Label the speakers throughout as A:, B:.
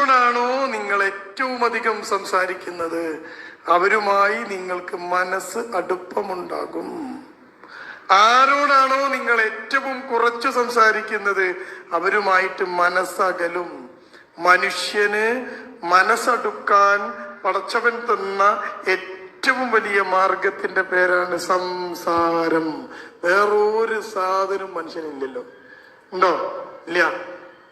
A: ആരോടാണോ നിങ്ങൾ ഏറ്റവും അധികം സംസാരിക്കുന്നത്? അവരുമായി നിങ്ങൾക്ക് മനസ്സ് അടുപ്പമുണ്ടാകും. ആരോടാണോ നിങ്ങൾ ഏറ്റവും കുറച്ച് സംസാരിക്കുന്നത്? അവരുമായിട്ട് മനസ്സകലും. മനുഷ്യന് മനസ്സടുക്കാൻ പടച്ചവൻ തന്ന ഏറ്റവും വലിയ മാർഗത്തിന്റെ പേരാണ് സംസാരം. വേറൊരു സാധനം മനുഷ്യനില്ലല്ലോ. ഉണ്ടോ? ഇല്ല?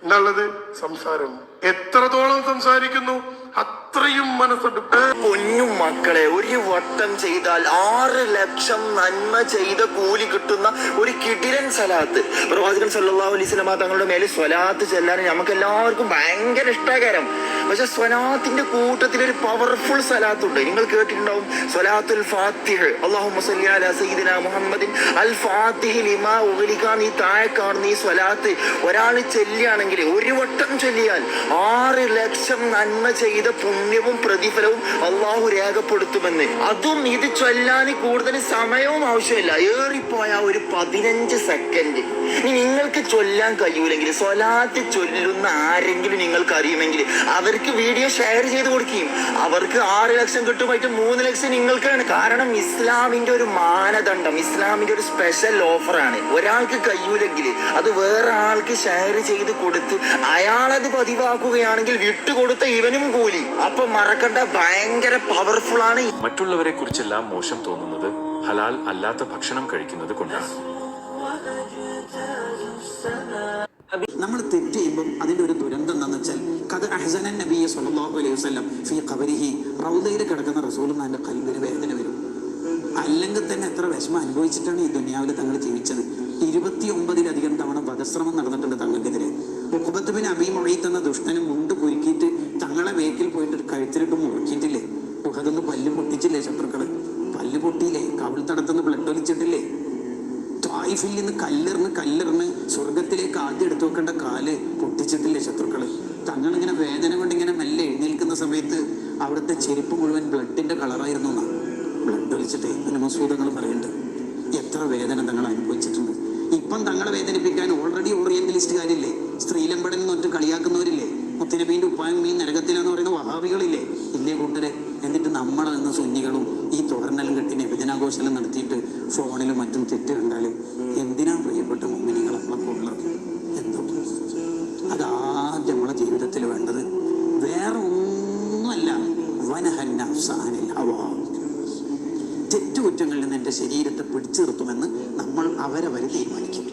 A: എന്നുള്ളത് സംസാരം. എത്രത്തോളം സംസാരിക്കുന്നു? അത്രയും മനസ്സെടുപ്പ്.
B: പൊന്നു മക്കളെ ഒരു വട്ടം ചെയ്താൽ ആറ് ലക്ഷം നന്മ ചെയ്ത കൂലി കിട്ടുന്ന ഒരു കിടിലൻ സലാത്ത്. പ്രവാചകൻ സല്ലല്ലാഹു അലൈഹി സ്വലമ തങ്ങളുടെ മേലെ സ്വലാത്ത് ചെല്ലാൻ നമുക്ക് എല്ലാവർക്കും ഭയങ്കര ഇഷ്ടകരം. പക്ഷെ സ്വലാത്തിന്റെ കൂട്ടത്തിൽ ഒരു പവർഫുൾ സലാത്തുണ്ട്. നിങ്ങൾ കേട്ടിട്ടുണ്ടാവും സ്വലാത്തുൽ സല്ലി മുഹമ്മദിൻ. അൽ ലിമാ നീ താഴെ കാണുന്ന ഈ സ്വലാത്ത്. ഒരാൾ ചെല്ലുകയാണെങ്കിൽ ഒരു വട്ടം ചൊല്ലിയാൽ ആറ് ലക്ഷം നന്മ ചെയ്ത പുണ്യവും പ്രതിഫലവും അള്ളാഹു രേഖപ്പെടുത്തുമെന്ന്. അതും ഇത് ചൊല്ലാൻ കൂടുതൽ സമയവും ആവശ്യമില്ല. ഏറിപ്പോയ ഒരു പതിനഞ്ച് സെക്കൻഡ് നിങ്ങൾക്ക് ചൊല്ലാൻ കഴിയൂലെങ്കിൽ സ്വലാത്ത് ചൊല്ലുന്ന ആരെങ്കിലും നിങ്ങൾക്ക് അറിയുമെങ്കിൽ അവർക്ക് വീഡിയോ ഷെയർ ചെയ്ത് കൊടുക്കുകയും അവർക്ക് ആറ് ലക്ഷം കിട്ടുമായിട്ട് മൂന്ന് ലക്ഷം നിങ്ങൾക്കാണ്. കാരണം ഇസ്ലാമിന്റെ ഒരു മാനദണ്ഡം ഇസ്ലാമിന്റെ ഒരു സ്പെഷ്യൽ ഓഫറാണ് ഒരാൾക്ക് കഴിയൂലെങ്കിൽ അത് വേറെ ആൾക്ക് ഷെയർ ചെയ്ത് കൊടുത്ത് അയാളത് പതിവാക്കുകയാണെങ്കിൽ വിട്ടുകൊടുത്ത ഇവനും കൂലി അപ്പൊ മറക്കണ്ട ഭയങ്കര പവർഫുൾ ആണ്.
C: മറ്റുള്ളവരെ കുറിച്ചെല്ലാം മോശം തോന്നുന്നത് ഹലാൽ അല്ലാത്ത ഭക്ഷണം കഴിക്കുന്നത് കൊണ്ടാണ്.
D: നമ്മൾ തെറ്റ് ചെയ്യുമ്പോൾ അതിന്റെ ഒരു ദുരന്തം എന്താണെന്ന് വെച്ചാൽ കഥ അഹസനൻ നബിയെ സല്ലല്ലാഹു അലൈഹി വസല്ലം ഫീ കബരിഹി റൗദയിൽ കിടക്കുന്ന റസൂലും എന്റെ കൽവിന് വേദന വരും. അല്ലെങ്കിൽ തന്നെ എത്ര വിഷമം അനുഭവിച്ചിട്ടാണ് ഈ ദുനിയാവിൽ തങ്ങൾ ജീവിച്ചത്. ഇരുപത്തി ഒമ്പതിലധികം തവണ വധശ്രമം നടന്നിട്ടുണ്ട് തങ്ങൾക്കെതിരെ. മുഖബത്തുബിന് അമീ മൊഴീത്ത് എന്ന ദുഷ്ടനെ കഴുത്തിലിട്ട് മുറുക്കിയിട്ടില്ലേ മുഖത്തൊന്ന് പല്ല് പൊട്ടിച്ചില്ലേ ശത്രുക്കൾ? പല്ല് പൊട്ടിയില്ലേ? കവിൾ തടത്തുനിന്ന് ബ്ലഡ് ഒലിച്ചിട്ടില്ലേ തായിഫിൽ നിന്ന് കല്ലെറിഞ്ഞ് കല്ലെറിഞ്ഞ് സ്വർഗത്തിലേക്ക് ആദ്യം എടുത്തു വെക്കേണ്ട കാൽ പൊട്ടിച്ചിട്ടില്ലേ ശത്രുക്കൾ? തങ്ങളിങ്ങനെ വേദന കൊണ്ട് ഇങ്ങനെ മെല്ലെ എഴുന്നേൽക്കുന്ന സമയത്ത് അവിടുത്തെ ചെരുപ്പ് മുഴുവൻ ബ്ലഡിന്റെ കളറായിരുന്നു എന്നാ. ബ്ലഡ് ഒലിച്ചിട്ട് മസൂദങ്ങൾ പറയുന്നുണ്ട്. എത്ര വേദന തങ്ങൾ അനുഭവിച്ചിട്ടുണ്ട്. ഇപ്പം തങ്ങളെ വേദനിപ്പിക്കാൻ ഓൾറെഡി ഓറിയന്റലിസ്റ്റുകാരില്ലേ സ്ത്രീലമ്പടൻ എന്ന് കളിയാക്കുന്നവരില്ല കളിയാക്കുന്നവരില്ലേ? മുത്തനബീന്റെ ഉപ്പായും മീൻ നരകത്തിലെന്ന് പറയുന്ന വഹാബികളില്ലേ? ഇല്ലേ കൂട്ടരെ? എന്നിട്ട് നമ്മൾ നിന്ന് സുന്നികളും ഈ തുടർന്നലും കെട്ടി നബിദിനാഘോഷം നടത്തിയിട്ട് ഫോണിലും മറ്റും തെറ്റ് കണ്ടാൽ എന്തിനാ പ്രിയപ്പെട്ട മുമ്മിനികൾ നമ്മളെ ഉള്ളത് എന്തോ? അതാദ്യം നമ്മളെ ജീവിതത്തിൽ വേണ്ടത് വേറെ ഒന്നുമല്ല. വനഹന്ന സാനിൽ തെറ്റുകുറ്റങ്ങളിൽ നിന്ന് എന്റെ ശരീരത്തെ പിടിച്ചു നിർത്തുമെന്ന് നമ്മൾ അവരവർ തീരുമാനിക്കും.